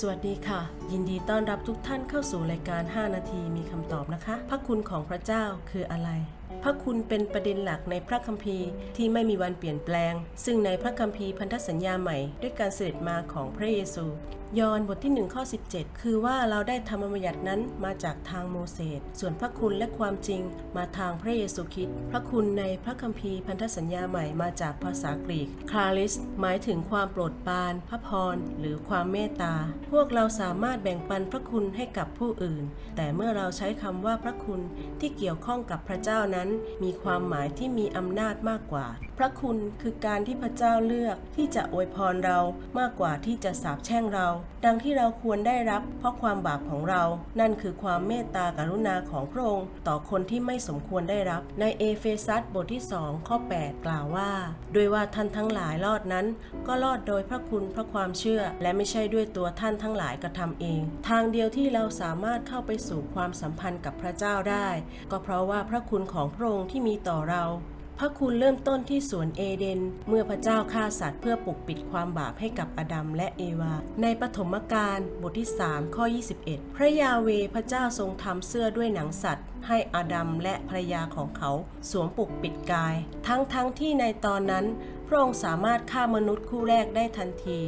สวัสดีค่ะ ยินดีต้อนรับทุกท่านเข้าสู่รายการ 5 นาทีมีคำตอบนะคะ พระคุณของพระเจ้าคืออะไร พระคุณเป็นประเด็นหลักในพระคัมภีร์ที่ไม่มีวันเปลี่ยนแปลง ซึ่งในพระคัมภีร์พันธสัญญาใหม่ ด้วยการเสด็จมาของพระเยซู ยอห์นบทที่ 1 ข้อ 17 คือว่าเราได้ธรรมบัญญัตินั้นมาจากทางโมเสส ส่วนพระคุณและความจริงมาทางพระเยซูคริสต์พระคุณในพระคัมภีร์พันธสัญญาใหม่มาจากภาษากรีกคลาลิสหมายถึงความโปรดปราน พระพร หรือความเมตตา พวกเราสามารถแบ่งปันพระคุณให้กับผู้อื่น แต่เมื่อเราใช้คำว่าพระคุณที่เกี่ยวข้องกับพระเจ้านั้น มีความหมายที่มีอำนาจมากกว่า พระคุณคือการที่พระเจ้าเลือกที่จะอวยพรเรามากกว่าที่จะสาปแช่งเราดังที่เราควรได้รับ เพราะความบาปของเรา นั่นคือความเมตตากรุณาของพระองค์ต่อคนที่ไม่สมควรได้รับ ในเอเฟซัสบทที่ 2 ข้อ 8 กล่าวว่าโดยว่าท่านทั้งหลายรอดนั้น ก็รอดโดยพระคุณพระความเชื่อ และไม่ใช่ด้วยตัวท่านทั้งหลายกระทำเอง ทางเดียวที่เราสามารถเข้าไปสู่ความสัมพันธ์กับพระเจ้าได้ ก็เพราะว่าพระคุณของพระองค์ที่มีต่อเรา พระคุณเริ่มต้นที่สวนเอเดน เมื่อพระเจ้าฆ่าสัตว์เพื่อปกปิดความบาปให้กับอดัมและเอวา ในปฐมกาลบทที่ 3 ข้อ 21 พระยาเวพระเจ้าทรงทำเสื้อด้วยหนังสัตว์ให้อดัมและภรรยาของเขาสวมปกปิดกาย ทั้งทั้งที่ในตอนนั้นพระองค์สามารถฆ่ามนุษย์คู่แรกได้ทันที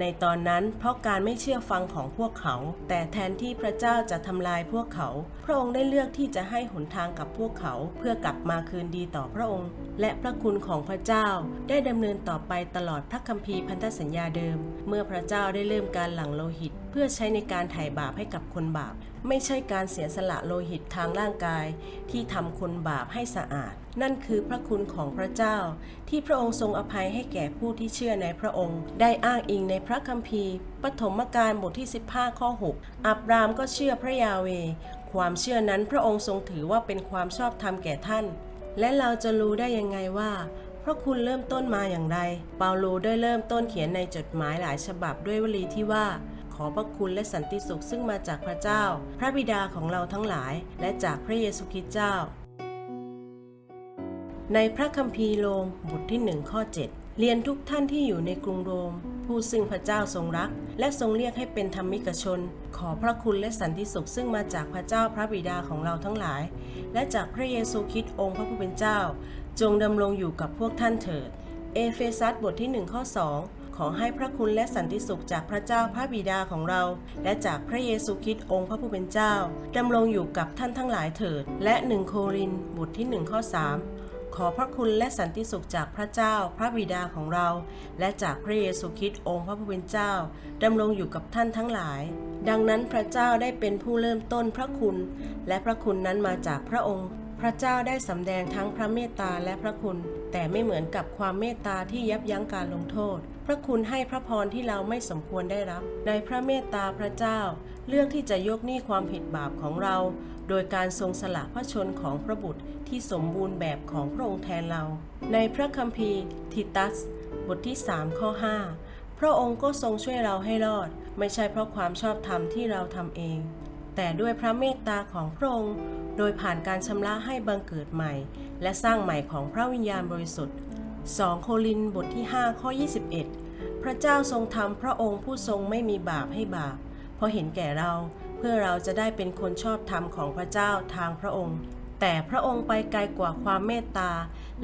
ในตอนนั้นเพราะการไม่เชื่อฟังของพวกเขา แต่แทนที่พระเจ้าจะทำลายพวกเขา พระองค์ได้เลือกที่จะให้หนทางกับพวกเขา เพื่อกลับมาคืนดีต่อพระองค์ และพระคุณของพระเจ้าได้ดำเนินต่อไปตลอดพระคัมภีร์พันธสัญญาเดิม เมื่อพระเจ้าได้เริ่มการหลั่งโลหิต เพื่อใช้ในการไถ่บาปให้กับคนบาป ไม่ใช่การเสียสละโลหิตทางร่างกาย ที่ทำคนบาปให้สะอาด นั่นคือพระคุณของพระเจ้า ที่พระองค์ทรงอภัยให้แก่ผู้ที่เชื่อในพระองค์ ได้อ้างอิงในพระคัมภีร์ ปฐมกาลบทที่ 15 ข้อ 6 อับรามก็เชื่อพระยาเว ความเชื่อนั้นพระองค์ทรงถือว่าเป็นความชอบธรรมแก่ท่าน และเราจะรู้ได้ยังไงว่าพระคุณเริ่มต้นมาอย่างไร เปาโลได้เริ่มต้นเขียนในจดหมายหลายฉบับด้วยวลีที่ว่า อพระคุณและสันติสุขซึ่งมาจากพระเจ้า พระบิดาของเราทั้งหลาย และจากพระเยซูคริสต์เจ้า ในพระคัมภีร์โรมบทที่1ข้อ7 เรียนทุกท่านที่อยู่ในกรุงโรม ผู้ซึ่งพระเจ้าทรงรัก และทรงเรียกให้เป็นธรรมิกชน ขอพระคุณและสันติสุขซึ่งมาจากพระเจ้าพระบิดาของเราทั้งหลาย และจากพระเยซูคริสต์องค์พระผู้เป็นเจ้า จงดำรงอยู่กับพวกท่านเถิดเอเฟซัสบทที่1ข้อ2 ขอให้พระคุณและสันติสุขจากพระเจ้าพระบิดาของเรา และจากพระเยซูคริสต์องค์พระผู้เป็นเจ้าดำรงอยู่กับท่านทั้งหลายเถิด และ1โครินบทที่1ข้อ3ขอพระคุณและสันติสุขจากพระเจ้าพระบิดาของเรา และจากพระเยซูคริสต์องค์พระผู้เป็นเจ้าดำรงอยู่กับท่านทั้งหลาย ดังนั้นพระเจ้าได้เป็นผู้เริ่มต้นพระคุณ และพระคุณนั้นมาจากพระองค์ พระเจ้าได้สำแดงทั้งพระเมตตาและพระคุณ แต่ไม่เหมือนกับความเมตตาที่ยับยั้งการลงโทษ พระคุณให้พระพรที่เราไม่สมควรได้รับ ในพระเมตตาพระเจ้า เลือกที่จะยกหนี้ความผิดบาปของเรา โดยการทรงสละพระชนของพระบุตรที่สมบูรณ์แบบของพระองค์แทนเรา ในพระคัมภีร์ทิตัส บทที่ 3 ข้อ 5 พระองค์ก็ทรงช่วยเราให้รอด ไม่ใช่เพราะความชอบธรรมที่เราทำเอง แต่ด้วยพระเมตตาของพระองค์ โดยผ่านการชำระให้บังเกิดใหม่ และสร้างใหม่ของพระวิญญาณบริสุทธิ์ 2 โครินบทที่ 5 ข้อ 21 พระเจ้าทรงทำพระองค์ผู้ทรงไม่มีบาปให้บาป เพราะเห็นแก่เราเพื่อเราจะได้เป็นคนชอบธรรมของพระเจ้าทางพระองค์ แต่พระองค์ไปไกลกว่าความเมตตา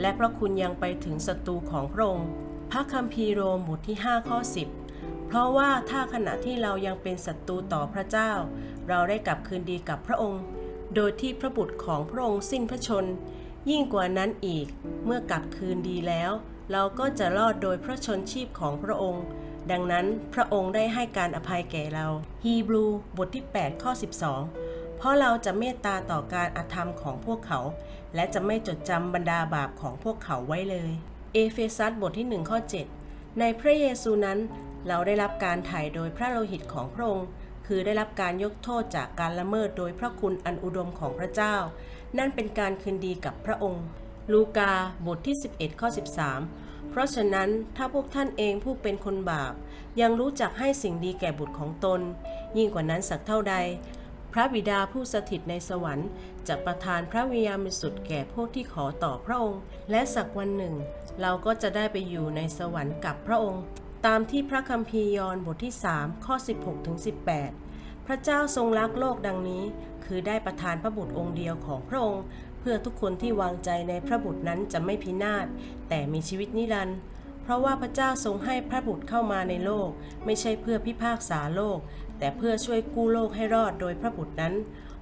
และพระคุณยังไปถึงศัตรูของพระองค์ พระคัมภีร์โรมบทที่ 5 ข้อ 10 เพราะว่าถ้าขณะที่เรายังเป็นศัตรูต่อพระเจ้า เราได้กลับคืนดีกับพระองค์ โดยที่พระบุตรของพระองค์สิ้นพระชน ยิ่งกว่านั้นอีก เมื่อกลับคืนดีแล้ว เราก็จะรอดโดยพระชนชีพของพระองค์ ดังนั้นพระองค์ได้ให้การอภัยแก่เรา ฮีบรูบทที่ 8 ข้อ 12 เพราะเราจะเมตตาต่อการอาธรรมของพวกเขา และจะไม่จดจำบรรดาบาปของพวกเขาไว้เลย เอเฟซัสบทที่1ข้อ7ในพระเยซูนั้น เราได้รับการไถ่โดยพระโลหิตของพระองค์ คือได้รับการยกโทษจากการละเมิดโดยพระคุณอันอุดมของพระเจ้า นั่นเป็นการคืนดีกับพระองค์ ลูกาบทที่ 11 ข้อ 13 เพราะฉะนั้นถ้าพวกท่านเองผู้เป็นคนบาป ยังรู้จักให้สิ่งดีแก่บุตรของตน ยิ่งกว่านั้นสักเท่าใด พระบิดาผู้สถิตในสวรรค์จะประทานพระวิญญาณบริสุทธิ์แก่พวกที่ขอต่อพระองค์ และสักวันหนึ่ง เราก็จะได้ไปอยู่ในสวรรค์กับพระองค์ ตามที่พระคัมภีร์ยอห์นบทที่ 3 ข้อ 16ถึง18 พระเจ้าทรงรักโลกดังนี้ คือได้ประทานพระบุตรองค์เดียวของพระองค์ เพื่อทุกคนที่วางใจในพระบุตรนั้นจะไม่พินาศแต่มีชีวิตนิรันดร์เพราะว่าพระเจ้าทรงให้พระบุตรเข้ามาในโลก ไม่ใช่เพื่อพิพากษาโลก แต่เพื่อช่วยกู้โลกให้รอดโดยพระบุตรนั้น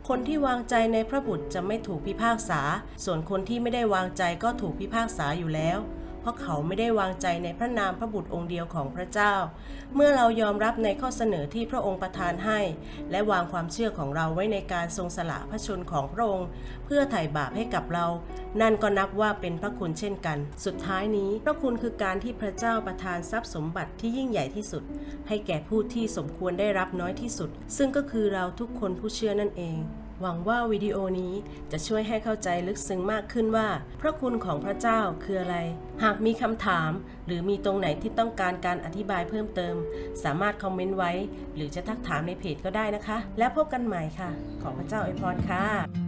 คนที่วางใจในพระบุตรจะไม่ถูกพิพากษา ส่วนคนที่ไม่ได้วางใจก็ถูกพิพากษาอยู่แล้ว เพราะเขาไม่ได้วางใจในพระนามพระบุตรองค์เดียวของพระเจ้า เมื่อเรายอมรับในข้อเสนอที่พระองค์ประทานให้ และวางความเชื่อของเราไว้ในการทรงสละพระชนของพระองค์ เพื่อไถ่บาปให้กับเรา นั่นก็นับว่าเป็นพระคุณเช่นกัน สุดท้ายนี้พระคุณคือการที่พระเจ้าประทานทรัพย์สมบัติที่ยิ่งใหญ่ที่สุด ให้แก่ผู้ที่สมควรได้รับน้อยที่สุด ซึ่งก็คือเราทุกคนผู้เชื่อนั่นเอง หวังว่าวิดีโอนี้จะช่วยให้เข้าใจลึกซึ้งมากขึ้นว่า พระคุณของพระเจ้าคืออะไร หากมีคำถาม หรือมีตรงไหนที่ต้องการการอธิบายเพิ่มเติม สามารถคอมเมนต์ไว้ หรือจะทักถามในเพจก็ได้นะคะ แล้วพบกันใหม่ค่ะ ขอพระเจ้าอวยพรค่ะ